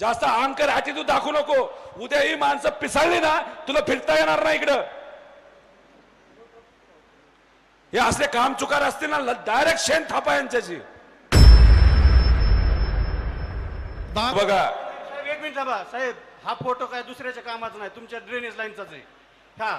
जास्त अहंकार हाती तू दाखवू नको. उद्या ही माणसं पिसाळली ना तुला फिरता येणार नाही इकडं. हे असले काम चुकार असतील ना डायरेक्ट शेण थापा यांच्याची दहा बघा. साहेब एक मिनिट थांबा. साहेब हा फोटो काय दुसऱ्याच्या कामाचा नाही तुमच्या ड्रेनेज लाईनचाच आहे. हा.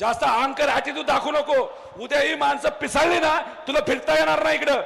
जास्त अहंकार हाती तू दाखवू नको. उद्या ही माणसं पिसाळली ना तुला फिरता येणार नाही इकडं.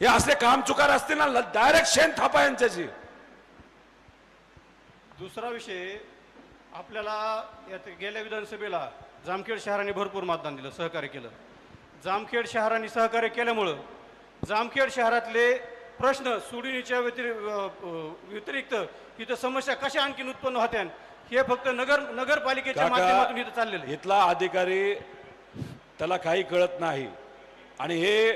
हे असले काम चुकार असतील ना डायरेक्ट शेण थापा यांच्याशी. दुसरा विषय आपल्याला यात गेल्या विधानसभेला जामखेड शहराने भरपूर मतदान दिलं सहकार्य केलं. जामखेड शहराने सहकार्य केल्यामुळं जामखेड शहरातले प्रश्न सोडवणीच्या व्यतिरिक्त व्यतिरिक्त इथं समस्या कशा आणखीन उत्पन्न होत्या हे फक्त नगर नगरपालिकेच्या माध्यमातून इथं चाललेलं इथला अधिकारी त्याला काही कळत नाही. आणि हे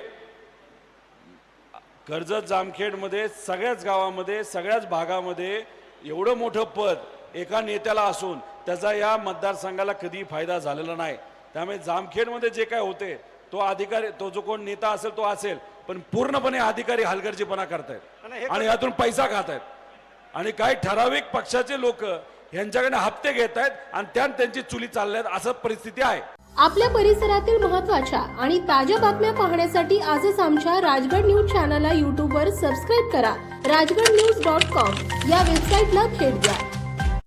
कर्जत जामखेडमध्ये सगळ्याच गावामध्ये सगळ्याच भागामध्ये एवढं मोठं पद एका नेत्याला असून त्याचा या मतदारसंघाला कधी फायदा झालेला नाही. त्यामुळे जामखेडमध्ये जे काय होते तो अधिकारी तो जो कोण नेता असेल तो असेल पण पूर्णपणे अधिकारी हलगर्जीपणा करतायत. आणि यातून पैसा खात आहेत आणि काही ठराविक पक्षाचे लोक यांच्याकडे हप्ते घेत आहेत आणि त्यात त्यांची चुली चालल्यात असं परिस्थिती आहे. आपल्या परिसरातील महत्त्वाच्या आणि ताज्या बातम्या पाहण्यासाठी आजच आमच्या राजगड न्यूज चॅनलला यूट्यूबवर सबस्क्राईब करा. राजगड न्यूज डॉट कॉम या वेबसाईटला भेट द्या.